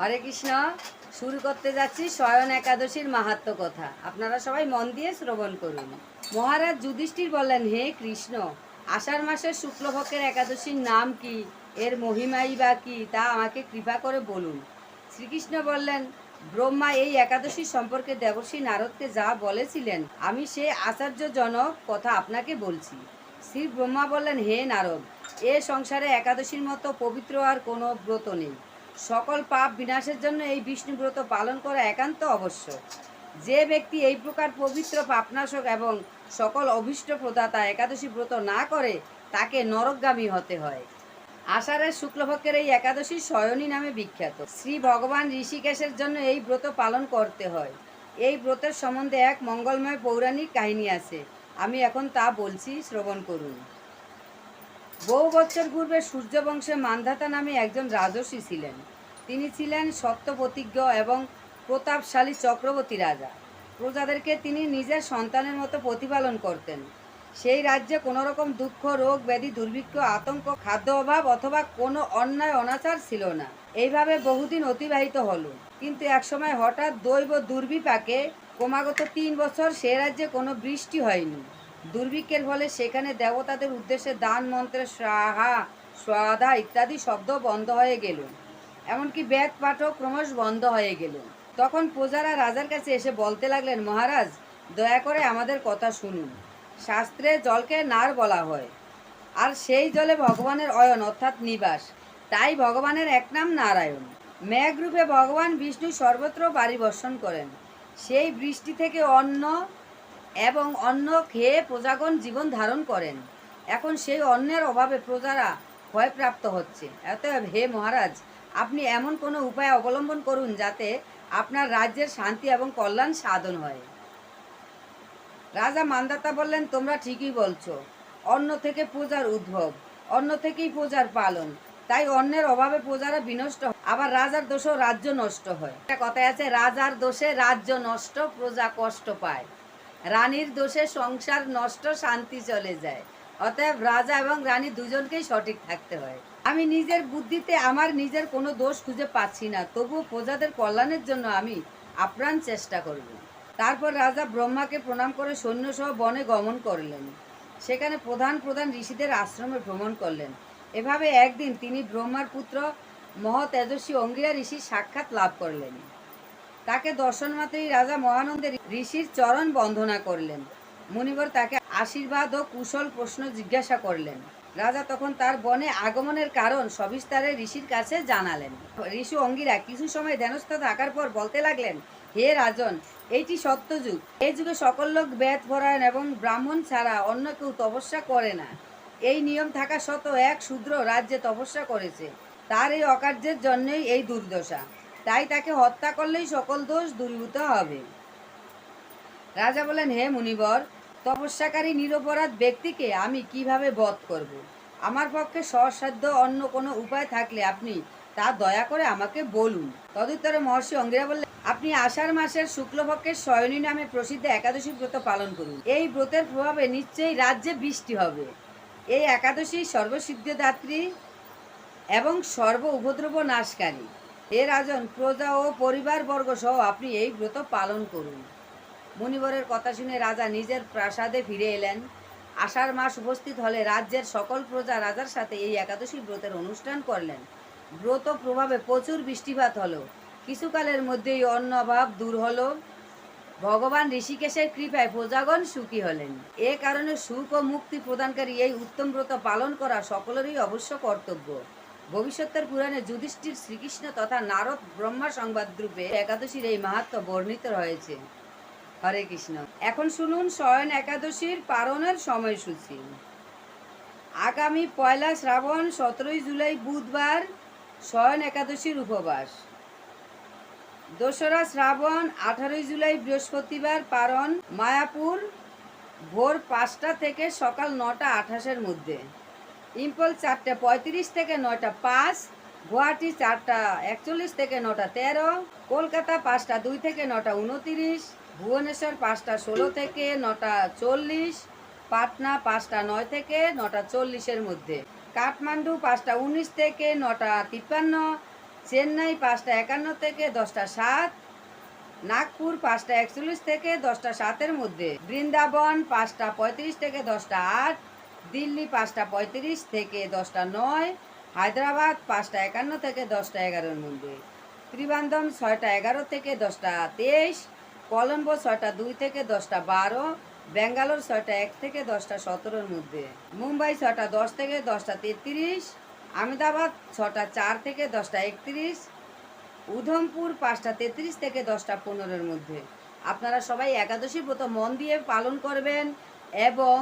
হরে কৃষ্ণ। শুরু করতে যাচ্ছি স্বয়ন একাদশীর মাহাত্ম কথা। আপনারা সবাই মন দিয়ে শ্রবণ করুন। মহারাজ যুধিষ্ঠির বললেন, হে কৃষ্ণ, আষাঢ় মাসের শুক্লপক্ষের একাদশীর নাম কি? এর মহিমাই বা কি? তা আমাকে কৃপা করে বলুন। শ্রীকৃষ্ণ বললেন, ব্রহ্মা এই একাদশী সম্পর্কে দেবর্ষী নারদকে যা বলেছিলেন, আমি সে আচার্যজনক কথা আপনাকে বলছি। শ্রী ব্রহ্মা বললেন, হে নারদ, এ সংসারে একাদশীর মতো পবিত্র আর কোনো ব্রত নেই। সকল পাপ বিনাশের জন্য এই বিষ্ণু ব্রত পালন করা একান্ত অবশ্য। যে ব্যক্তি এই প্রকার পবিত্র পাপনাশক এবং সকল অভীষ্ট প্রদাতা একাদশী ব্রত না করে, তাকে নরকগামী হতে হয়। আষাঢ়ের শুক্লপক্ষের এই একাদশী শয়নী নামে বিখ্যাত। শ্রী ভগবান ঋষিকেশের জন্য এই ব্রত পালন করতে হয়। এই ব্রতের সম্বন্ধে এক মঙ্গলময় পৌরাণিক কাহিনী আছে। আমি এখন তা বলছি, শ্রবণ করুন। বহু বছর পূর্বে সূর্যবংশে মান্ধাতা নামে একজন রাজর্ষি ছিলেন। তিনি ছিলেন সত্যপ্রতিজ্ঞ এবং প্রতাপশালী চক্রবর্তী রাজা। প্রজাদেরকে তিনি নিজের সন্তানের মতো প্রতিপালন করতেন। সেই রাজ্যে কোনো রকম দুঃখ, রোগ, ব্যাধি, দুর্ভিক্ষ, আতঙ্ক, খাদ্য অভাব অথবা কোনো অন্যায়, অনাচার ছিল না। এইভাবে বহুদিন অতিবাহিত হলো। কিন্তু একসময় হঠাৎ দৈব দুর্বিপাকে ক্রমাগত তিন বছর সে রাজ্যে কোনো বৃষ্টি হয়নি। দুর্ভিক্ষের ফলে সেখানে দেবতাদের উদ্দেশ্যে দান মন্ত্রের সাহা স্বাধা ইত্যাদি শব্দ বন্ধ হয়ে গেল। এমনকি বেদ পাঠও ক্রমশ বন্ধ হয়ে গেল। তখন প্রজারা রাজার কাছে এসে বলতে লাগলেন, মহারাজ, দয়া করে আমাদের কথা শুনুন। শাস্ত্রে জলকে নার বলা হয়। আর সেই জলে ভগবানের অয়ন, অর্থাৎ নিবাস। তাই ভগবানের এক নাম নারায়ণ। মেঘরূপে ভগবান বিষ্ণু সর্বত্র বাড়ি বর্ষণ করেন। সেই বৃষ্টি থেকে অন্ন এবং অন্ন খেয়ে প্রজাগণ জীবন ধারণ করেন। এখন সেই অন্নের অভাবে প্রজারা ভয়প্রাপ্ত হচ্ছে। অতএব হে মহারাজ, আপনি এমন কোনো উপায় অবলম্বন করুন যাতে আপনার রাজ্যের শান্তি এবং কল্যাণ সাধন হয়। রাজা মান্দাতা বললেন, তোমরা ঠিকই বলছো। অন্ন থেকে পূজার উদ্ভব, অন্ন থেকেই পূজার পালন। তাই অন্যের অভাবে প্রজারা বিনষ্ট আবার রাজার দোষেও রাজ্য নষ্ট হয়। একটা কথায় আছে, রাজার দোষে রাজ্য নষ্ট, প্রজা কষ্ট পায়। রানীর দোষে সংসার নষ্ট, শান্তি চলে যায়। অতএব রাজা এবং রানী দুজনকেই সঠিক থাকতে হয়। আমি নিজের বুদ্ধিতে আমার নিজের কোনো দোষ খুঁজে পাচ্ছি না। তবুও প্রজাদের কল্যাণের জন্য আমি আপ্রাণ চেষ্টা করব। তারপর রাজা ব্রহ্মাকে প্রণাম করে সৈন্যসহ বনে গমন করলেন। সেখানে প্রধান প্রধান ঋষিদের আশ্রমে ভ্রমণ করলেন। এভাবে একদিন তিনি ব্রহ্মার পুত্র মহতেজস্বী অঙ্গিরা ঋষির সাক্ষাৎ লাভ করলেন। তাকে দর্শন মাত্রই রাজা মহানন্দের ঋষির চরণ বন্ধনা করলেন। মুনিবর তাকে আশীর্বাদ ও কুশল প্রশ্ন জিজ্ঞাসা করলেন। রাজা তখন তার বনে আগমনের কারণ সবিস্তারে ঋষির কাছে জানালেন। ঋষি অঙ্গিরা, কিছু সময় ধ্যানস্থ থাকার পর বলতে লাগলেন, হে রাজন, এইটি সত্যযুগ। এই যুগে সকল লোক বেদ, পরায়ণ এবং ব্রাহ্মণ ছাড়া অন্য কেউ তপস্যা করে না। এই নিয়ম থাকা সত্ত্বেও এক শূদ্র রাজ্যে তপস্যা করেছে। তার এই অকার্যের জন্যই এই দুর্দশা। তাই তাকে হত্যা করলেই সকল দোষ দূরীভূত হবে। রাজা বলেন, হে মুনিবর, তপস্যাকারী নিরপরাধ ব্যক্তিকে আমি কীভাবে বধ করব। আমার পক্ষে সসাধ্য অন্য কোনো উপায় থাকলে আপনি তা দয়া করে আমাকে বলুন। তদুত্তরে মহর্ষি অঙ্গিরা বললেন, আপনি আষাঢ় মাসের শুক্লপক্ষের শয়নী নামে প্রসিদ্ধ একাদশী ব্রত পালন করুন। এই ব্রতের প্রভাবে নিশ্চয়ই রাজ্যে বৃষ্টি হবে। এই একাদশী সর্বসিদ্ধদাত্রী এবং সর্ব উপদ্রব নাশকারী। হে রাজন, প্রজা ও পরিবারবর্গ সহ আপনি এই ব্রত পালন করুন। মুনিবরের কথা শুনে রাজা নিজের প্রাসাদে ফিরে এলেন। আষাঢ় মাস উপস্থিত হলে রাজ্যের সকল প্রজা রাজার সাথে এই একাদশী ব্রতের অনুষ্ঠান করলেন। ব্রত প্রভাবে প্রচুর বৃষ্টিপাত হলো। কিছুকালের মধ্যেই অন্ন অভাব দূর হলো। ভগবান ঋষিকেশের কৃপায় প্রজাগণ সুখী হলেন। এ কারণে সুখ ও মুক্তি প্রদানকারী এই উত্তম ব্রত পালন করা সকলেরই অবশ্য কর্তব্য। ভবিষ্যতের পুরাণে যুধিষ্ঠির শ্রীকৃষ্ণ তথা নারদ ব্রহ্মা সংবাদ রূপে একাদশীর এই মাহাত্ম বর্ণিত রয়েছে। হরে কৃষ্ণ। এখন শুনুন শয়ন একাদশীর পালনের সময়সূচি। আগামী পয়লা শ্রাবণ সতেরোই জুলাই বুধবার শয়ন একাদশীর উপবাস। দোসরা শ্রাবণ আঠারোই জুলাই বৃহস্পতিবার পারণ মায়াপুর ভোর পাঁচটা থেকে সকাল নটা আঠাশের মধ্যে। ইম্পল চারটে পঁয়ত্রিশ থেকে নয়টা পাঁচ, গুয়াহাটি চারটা একচল্লিশ থেকে নটা তেরো, কলকাতা পাঁচটা দুই থেকে নটা উনতিরিশ, ভুবনেশ্বর পাঁচটা ষোলো থেকে নটা চল্লিশ, পাটনা পাঁচটা নয় থেকে নটা চল্লিশের মধ্যে। কাঠমান্ডু পাঁচটা উনিশ থেকে নটা তিপ্পান্ন, চেন্নাই পাঁচটা একান্ন থেকে দশটা সাত, নাগপুর পাঁচটা একচল্লিশ থেকে দশটা সাতের মধ্যে। বৃন্দাবন পাঁচটা পঁয়ত্রিশ থেকে দশটা আট দিল্লি পাঁচটা পঁয়ত্রিশ থেকে দশটা নয়, হায়দ্রাবাদ পাঁচটা একান্ন থেকে দশটা এগারোর মধ্যে। ত্রিবান্ধম ছয়টা এগারো থেকে দশটা তেইশ, কলম্বো ছয়টা দুই থেকে দশটা বারো, ব্যাঙ্গালোর ছয়টা এক থেকে দশটা সতেরোর মধ্যে। মুম্বাই ছয়টা দশ থেকে দশটা তেত্রিশ, আহমেদাবাদ ছটা চার থেকে দশটা একত্রিশ, উধমপুর পাঁচটা তেত্রিশ থেকে দশটা পনেরোর মধ্যে। আপনারা সবাই একাদশী ব্রত মন দিয়ে পালন করবেন এবং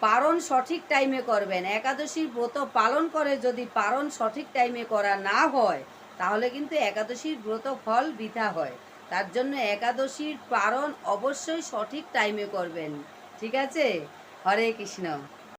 পারণ সঠিক টাইমে করবেন। একাদশীর ব্রত পালন করে যদি পারণ সঠিক টাইমে করা না হয়, তাহলে কিন্তু একাদশীর ব্রত ফল বৃথা হয়। তার জন্য একাদশীর পারণ অবশ্যই সঠিক টাইমে করবেন। ঠিক আছে? হরে কৃষ্ণ।